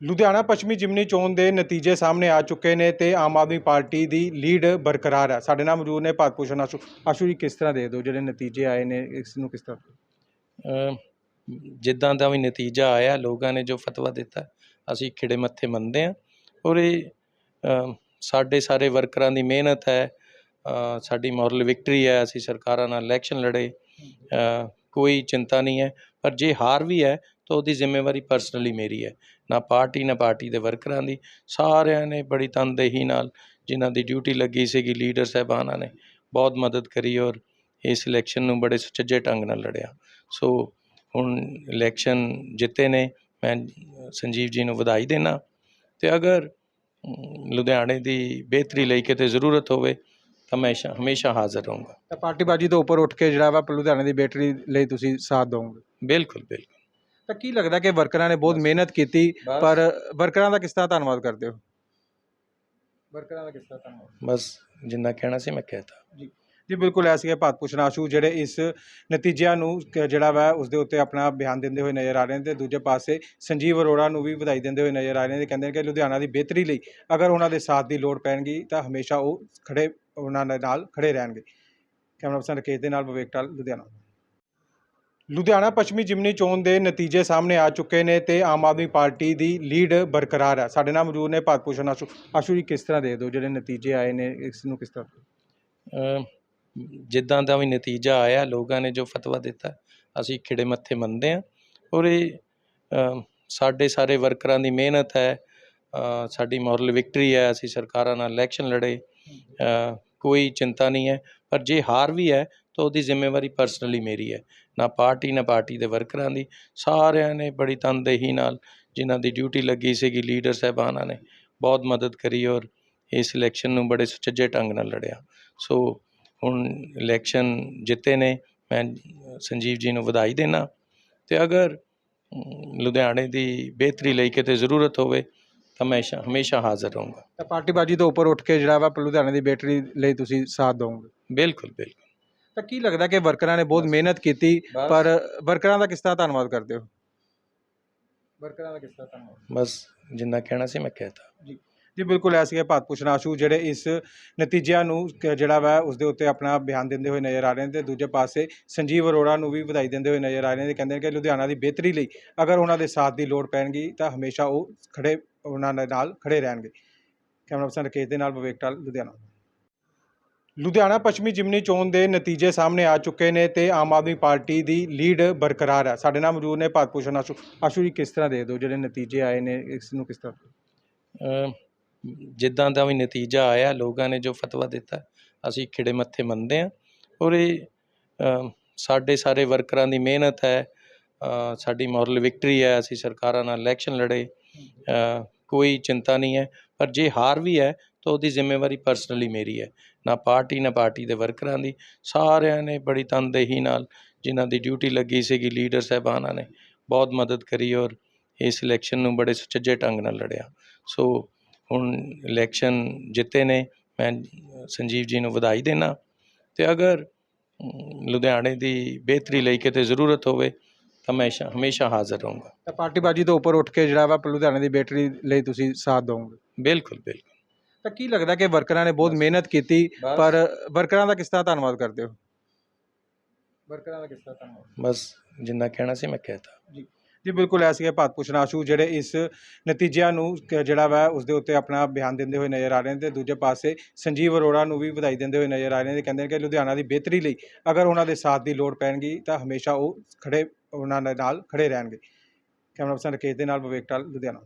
ਲੁਧਿਆਣਾ ਪੱਛਮੀ ਜਿਮਨੀ ਚੋਣ ਦੇ ਨਤੀਜੇ ਸਾਹਮਣੇ ਆ ਚੁੱਕੇ ਨੇ ਤੇ ਆਮ ਆਦਮੀ ਪਾਰਟੀ ਦੀ ਲੀਡ ਬਰਕਰਾਰ ਹੈ। ਸਾਡੇ ਨਾਲ ਮੌਜੂਦ ਨੇ ਭਾਰਤ ਭੂਸ਼ਣ ਆਸ਼ੂ ਆਸ਼ੂ ਜੀ, ਕਿਸ ਤਰ੍ਹਾਂ ਦੇ ਦੋ ਜਿਹੜੇ ਨਤੀਜੇ ਆਏ ਨੇ, ਇਸ ਨੂੰ ਕਿਸ ਤਰ੍ਹਾਂ? ਜਿੱਦਾਂ ਦਾ ਵੀ ਨਤੀਜਾ ਆਇਆ, ਲੋਕਾਂ ਨੇ ਜੋ ਫਤਵਾ ਦਿੱਤਾ, ਅਸੀਂ ਖਿੜੇ ਮੱਥੇ ਮੰਨਦੇ ਹਾਂ। ਔਰ ਇਹ ਸਾਡੇ ਸਾਰੇ ਵਰਕਰਾਂ ਦੀ ਮਿਹਨਤ ਹੈ ਸਾਡੀ ਮੋਰਲ ਵਿਕਟਰੀ ਹੈ, ਅਸੀਂ ਸਰਕਾਰਾਂ ਨਾਲ ਇਲੈਕਸ਼ਨ ਲੜੇ ਕੋਈ ਚਿੰਤਾ ਨਹੀਂ ਹੈ। ਪਰ ਜੇ ਹਾਰ ਵੀ ਹੈ, ਤਾਂ ਉਹਦੀ ਜ਼ਿੰਮੇਵਾਰੀ ਪਰਸਨਲੀ ਮੇਰੀ ਹੈ। ਨਾ ਪਾਰਟੀ ਨਾ ਪਾਰਟੀ ਦੇ ਵਰਕਰਾਂ ਦੀ। ਸਾਰਿਆਂ ਨੇ ਬੜੀ ਤਨਦੇਹੀ ਨਾਲ ਜਿਨ੍ਹਾਂ ਦੀ ਡਿਊਟੀ ਲੱਗੀ ਸੀਗੀ ਲੀਡਰ ਸਾਹਿਬਾਨਾਂ ਨੇ ਬਹੁਤ ਮਦਦ ਕਰੀ ਔਰ ਇਸ ਇਲੈਕਸ਼ਨ ਨੂੰ ਬੜੇ ਸੁਚੱਜੇ ਢੰਗ ਨਾਲ ਲੜਿਆ। ਸੋ ਹੁਣ ਇਲੈਕਸ਼ਨ ਜਿੱਤੇ ਨੇ ਮੈਂ ਸੰਜੀਵ ਜੀ ਨੂੰ ਵਧਾਈ ਦੇਣਾ ਤੇ ਅਗਰ ਲੁਧਿਆਣੇ ਦੀ ਬਿਹਤਰੀ ਲਈ ਕਿਤੇ ਜ਼ਰੂਰਤ ਹੋਵੇ ਤਾਂ ਮੈਂ ਹਮੇਸ਼ਾ ਹਾਜ਼ਰ ਰਹੂੰਗਾ। ਤਾਂ ਪਾਰਟੀਬਾਜੀ ਤੋਂ ਉੱਪਰ ਉੱਠ ਕੇ ਜਿਹੜਾ ਵਾ ਲੁਧਿਆਣੇ ਦੀ ਬੈਟਰੀ ਲਈ ਤੁਸੀਂ ਸਾਥ ਦਿਓਗੇ ਬਿਲਕੁਲ ਬਿਲਕੁਲ। ਤਾਂ ਕੀ ਲੱਗਦਾ ਕਿ ਵਰਕਰਾਂ ਨੇ ਬਹੁਤ ਮਿਹਨਤ ਕੀਤੀ ਪਰ ਵਰਕਰਾਂ ਦਾ ਕਿਸ ਤਰ੍ਹਾਂ ਧੰਨਵਾਦ ਕਰਦੇ ਹੋ? ਵਰਕਰਾਂ ਦਾ ਕਿਸ ਤਰ੍ਹਾਂ ਧੰਨਵਾਦ? ਬਸ ਜਿੰਨਾ ਕਹਿਣਾ ਸੀ ਮੈਂ ਕਹਿਤਾ। ਜੀ। ਬਿਲਕੁਲ ਐਸੀ ਹੈ ਭਾਰਤ ਭੂਸ਼ਣ ਆਸ਼ੂ ਜਿਹੜੇ ਇਸ ਨਤੀਜਿਆਂ ਨੂੰ ਜਿਹੜਾ ਵਾ ਉਸ ਦੇ ਉੱਤੇ ਆਪਣਾ ਬਿਆਨ ਦਿੰਦੇ ਹੋਏ ਨਜ਼ਰ ਆ ਰਹੇ ਨੇ ਤੇ ਦੂਜੇ ਪਾਸੇ ਸੰਜੀਵ ਅਰੋੜਾ ਨੂੰ ਵੀ ਵਧਾਈ ਦਿੰਦੇ ਹੋਏ ਨਜ਼ਰ ਆ ਰਹੇ ਨੇ ਤੇ ਕਹਿੰਦੇ ਨੇ ਕਿ ਲੁਧਿਆਣਾ ਦੀ ਬਿਹਤਰੀ ਲਈ ਅਗਰ ਉਹਨਾਂ ਦੇ ਸਾਥ ਦੀ ਲੋੜ ਪੈਣਗੀ ਤਾਂ ਹਮੇਸ਼ਾ ਉਹ ਖੜੇ ਉਹਨਾਂ ਦੇ ਨਾਲ ਖੜੇ ਰਹਿਣਗੇ। ਕੈਮਰਾ ਪਰਸਨ ਰਕੇਸ਼ ਦੇ ਨਾਲ ਵਿਵੇਕ ਟਾਲ ਲੁਧਿਆਣਾ। ਲੁਧਿਆਣਾ ਪੱਛਮੀ ਜਿਮਨੀ ਚੋਣ ਦੇ ਨਤੀਜੇ ਸਾਹਮਣੇ ਆ ਚੁੱਕੇ ਨੇ ਤੇ ਆਮ ਆਦਮੀ ਪਾਰਟੀ ਦੀ ਲੀਡ ਬਰਕਰਾਰ ਹੈ। ਸਾਡੇ ਨਾਲ ਮੌਜੂਦ ਨੇ ਭਾਰਤ ਭੂਸ਼ਣ ਆਸ਼ੂ ਆਸ਼ੂ ਜੀ, ਕਿਸ ਤਰ੍ਹਾਂ ਦੇ ਦੋ ਜਿਹੜੇ ਨਤੀਜੇ ਆਏ ਨੇ, ਇਸ ਨੂੰ ਕਿਸ ਤਰ੍ਹਾਂ? ਜਿੱਦਾਂ ਦਾ ਵੀ ਨਤੀਜਾ ਆਇਆ, ਲੋਕਾਂ ਨੇ ਜੋ ਫਤਵਾ ਦਿੱਤਾ, ਅਸੀਂ ਖਿੜੇ ਮੱਥੇ ਮੰਨਦੇ ਹਾਂ। ਔਰ ਇਹ ਸਾਡੇ ਸਾਰੇ ਵਰਕਰਾਂ ਦੀ ਮਿਹਨਤ ਹੈ ਸਾਡੀ ਮੋਰਲ ਵਿਕਟਰੀ ਹੈ, ਅਸੀਂ ਸਰਕਾਰਾਂ ਨਾਲ ਇਲੈਕਸ਼ਨ ਲੜੇ ਕੋਈ ਚਿੰਤਾ ਨਹੀਂ ਹੈ, ਪਰ ਜੇ ਹਾਰ ਵੀ ਹੈ, ਤਾਂ ਉਹਦੀ ਜ਼ਿੰਮੇਵਾਰੀ ਪਰਸਨਲੀ ਮੇਰੀ ਹੈ। ਨਾ ਪਾਰਟੀ ਨਾ ਪਾਰਟੀ ਦੇ ਵਰਕਰਾਂ ਦੀ। ਸਾਰਿਆਂ ਨੇ ਬੜੀ ਤਨਦੇਹੀ ਨਾਲ ਜਿਨ੍ਹਾਂ ਦੀ ਡਿਊਟੀ ਲੱਗੀ ਸੀਗੀ ਲੀਡਰ ਸਾਹਿਬਾਨਾਂ ਨੇ ਬਹੁਤ ਮਦਦ ਕਰੀ ਔਰ ਇਸ ਇਲੈਕਸ਼ਨ ਨੂੰ ਬੜੇ ਸੁਚੱਜੇ ਢੰਗ ਨਾਲ ਲੜਿਆ। ਸੋ ਹੁਣ ਇਲੈਕਸ਼ਨ ਜਿੱਤੇ ਨੇ, ਮੈਂ ਸੰਜੀਵ ਜੀ ਨੂੰ ਵਧਾਈ ਦੇਣਾ ਤੇ ਅਗਰ ਲੁਧਿਆਣੇ ਦੀ ਬਿਹਤਰੀ ਲਈ ਕਿਤੇ ਜ਼ਰੂਰਤ ਹੋਵੇ ਤਾਂ ਮੈਂ ਹਮੇਸ਼ਾ ਹਮੇਸ਼ਾ ਹਾਜ਼ਰ ਰਹੂੰਗਾ। ਤਾਂ ਪਾਰਟੀਬਾਜੀ ਤੋਂ ਉੱਪਰ ਉੱਠ ਕੇ ਜਿਹੜਾ ਵਾ ਲੁਧਿਆਣੇ ਦੀ ਬੈਟਰੀ ਲਈ ਤੁਸੀਂ ਸਾਥ ਦਿਓਗੇ? ਬਿਲਕੁਲ ਬਿਲਕੁਲ। ਤਾਂ ਕੀ ਲੱਗਦਾ ਕਿ ਵਰਕਰਾਂ ਨੇ ਬਹੁਤ ਮਿਹਨਤ ਕੀਤੀ ਪਰ ਵਰਕਰਾਂ ਦਾ ਕਿਸ ਤਰ੍ਹਾਂ ਧੰਨਵਾਦ ਕਰਦੇ ਹੋ? ਵਰਕਰਾਂ ਦਾ ਕਿਸ ਤਰ੍ਹਾਂ ਧੰਨਵਾਦ? ਬਸ ਜਿੰਨਾ ਕਹਿਣਾ ਸੀ ਮੈਂ ਕਹਿਤਾ। ਜੀ। ਬਿਲਕੁਲ ਐਸੀ ਹੈ ਭਾਰਤ ਭੂਸ਼ਣ ਆਸ਼ੂ ਜਿਹੜੇ ਇਸ ਨਤੀਜਿਆਂ ਨੂੰ ਕ- ਜਿਹੜਾ ਵਾ ਉਸ ਦੇ ਉੱਤੇ ਆਪਣਾ ਬਿਆਨ ਦਿੰਦੇ ਹੋਏ ਨਜ਼ਰ ਆ ਰਹੇ ਨੇ ਤੇ ਦੂਜੇ ਪਾਸੇ ਸੰਜੀਵ ਅਰੋੜਾ ਨੂੰ ਵੀ ਵਧਾਈ ਦਿੰਦੇ ਹੋਏ ਨਜ਼ਰ ਆ ਰਹੇ ਨੇ ਤੇ ਕਹਿੰਦੇ ਨੇ ਕਿ ਲੁਧਿਆਣਾ ਦੀ ਬਿਹਤਰੀ ਲਈ ਅਗਰ ਉਹਨਾਂ ਦੇ ਸਾਥ ਦੀ ਲੋੜ ਪੈਣਗੀ ਤਾਂ ਹਮੇਸ਼ਾ ਉਹ ਖੜੇ ਉਹਨਾਂ ਦੇ ਨਾਲ ਖੜੇ ਰਹਿਣਗੇ। ਕੈਮਰਾ ਪਰਸਨ ਰਕੇਸ਼ ਦੇ ਨਾਲ ਵਿਵੇਕਟਾਲ ਲੁਧਿਆਣਾ। ਲੁਧਿਆਣਾ ਪੱਛਮੀ ਜਿਮਨੀ ਚੋਣ ਦੇ ਨਤੀਜੇ ਸਾਹਮਣੇ ਆ ਚੁੱਕੇ ਨੇ ਤੇ ਆਮ ਆਦਮੀ ਪਾਰਟੀ ਦੀ ਲੀਡ ਬਰਕਰਾਰ ਹੈ। ਸਾਡੇ ਨਾਲ ਮੌਜੂਦ ਨੇ ਭਾਰਤ ਭੂਸ਼ਣ ਆਸ਼ੂ। ਆਸ਼ੂ ਜੀ, ਕਿਸ ਤਰ੍ਹਾਂ ਦੇ ਦੋ ਜਿਹੜੇ ਨਤੀਜੇ ਆਏ ਨੇ, ਇਸ ਨੂੰ ਕਿਸ ਤਰ੍ਹਾਂ? ਜਿੱਦਾਂ ਦਾ ਵੀ ਨਤੀਜਾ ਆਇਆ, ਲੋਕਾਂ ਨੇ ਜੋ ਫਤਵਾ ਦਿੱਤਾ, ਅਸੀਂ ਖਿੜੇ ਮੱਥੇ ਮੰਨਦੇ ਹਾਂ। ਔਰ ਇਹ ਸਾਡੇ ਸਾਰੇ ਵਰਕਰਾਂ ਦੀ ਮਿਹਨਤ ਹੈ ਸਾਡੀ ਮੋਰਲ ਵਿਕਟਰੀ ਹੈ, ਅਸੀਂ ਸਰਕਾਰਾਂ ਨਾਲ ਇਲੈਕਸ਼ਨ ਲੜੇ ਕੋਈ ਚਿੰਤਾ ਨਹੀਂ ਹੈ, ਪਰ ਜੇ ਹਾਰ ਵੀ ਹੈ ਤਾਂ ਉਹਦੀ ਜ਼ਿੰਮੇਵਾਰੀ ਪਰਸਨਲੀ ਮੇਰੀ ਹੈ। ਨਾ ਪਾਰਟੀ ਨਾ ਪਾਰਟੀ ਦੇ ਵਰਕਰਾਂ ਦੀ। ਸਾਰਿਆਂ ਨੇ ਬੜੀ ਤਨਦੇਹੀ ਨਾਲ ਜਿਨ੍ਹਾਂ ਦੀ ਡਿਊਟੀ ਲੱਗੀ ਸੀਗੀ ਲੀਡਰ ਸਾਹਿਬਾਨਾਂ ਨੇ ਬਹੁਤ ਮਦਦ ਕਰੀ ਔਰ ਇਸ ਇਲੈਕਸ਼ਨ ਨੂੰ ਬੜੇ ਸੁਚੱਜੇ ਢੰਗ ਨਾਲ ਲੜਿਆ। ਸੋ ਹੁਣ ਇਲੈਕਸ਼ਨ ਜਿੱਤੇ ਨੇ, ਮੈਂ ਸੰਜੀਵ ਜੀ ਨੂੰ ਵਧਾਈ ਦੇਣਾ ਤੇ ਅਗਰ ਲੁਧਿਆਣੇ ਦੀ ਬਿਹਤਰੀ ਲਈ ਕਿਤੇ ਜ਼ਰੂਰਤ ਹੋਵੇ ਤਾਂ ਮੈਂ ਹਮੇਸ਼ਾ ਹਮੇਸ਼ਾ ਹਾਜ਼ਰ ਰਹੂੰਗਾ। ਤਾਂ ਪਾਰਟੀਬਾਜੀ ਤੋਂ ਉੱਪਰ ਉੱਠ ਕੇ ਜਿਹੜਾ ਵਾ ਲੁਧਿਆਣੇ ਦੀ ਬੈਟਰੀ ਲਈ ਤੁਸੀਂ ਸਾਥ ਦਿਓਗੇ ਬਿਲਕੁਲ ਬਿਲਕੁਲ। ਤਾਂ ਕੀ ਲੱਗਦਾ ਕਿ ਵਰਕਰਾਂ ਨੇ ਬਹੁਤ ਮਿਹਨਤ ਕੀਤੀ ਪਰ ਵਰਕਰਾਂ ਦਾ ਕਿਸ ਤਰ੍ਹਾਂ ਧੰਨਵਾਦ ਕਰਦੇ ਹੋ? ਵਰਕਰਾਂ ਦਾ ਕਿਸ ਤਰ੍ਹਾਂ ਧੰਨਵਾਦ? ਬਸ ਜਿੰਨਾ ਕਹਿਣਾ ਸੀ ਮੈਂ ਕਹਿਤਾ। ਜੀ। ਬਿਲਕੁਲ ਐਸੀ ਹੈ ਭਾਰਤ ਭੂਸ਼ਣ ਆਸ਼ੂ ਜਿਹੜੇ ਇਸ ਨਤੀਜਿਆਂ ਨੂੰ ਕ- ਜਿਹੜਾ ਵਾ ਉਸ ਦੇ ਉੱਤੇ ਆਪਣਾ ਬਿਆਨ ਦਿੰਦੇ ਹੋਏ ਨਜ਼ਰ ਆ ਰਹੇ ਨੇ ਤੇ ਦੂਜੇ ਪਾਸੇ ਸੰਜੀਵ ਅਰੋੜਾ ਨੂੰ ਵੀ ਵਧਾਈ ਦਿੰਦੇ ਹੋਏ ਨਜ਼ਰ ਆ ਰਹੇ ਨੇ। ਤੇ ਕਹਿੰਦੇ ਨੇ ਕਿ ਲੁਧਿਆਣਾ ਦੀ ਬਿਹਤਰੀ ਲਈ ਅਗਰ ਉਹਨਾਂ ਦੇ ਸਾਥ ਦੀ ਲੋੜ ਪੈਣਗੀ ਤਾਂ ਹਮੇਸ਼ਾ ਉਹ ਖੜੇ ਉਹਨਾਂ ਦੇ ਨਾਲ ਖੜੇ ਰਹਿਣਗੇ। ਕੈਮਰਾ ਪਰਸਨ ਰਕੇਸ਼ ਦੇ ਨਾਲ ਵਿਵੇਕ ਟਾਲ ਲੁਧਿਆਣਾ।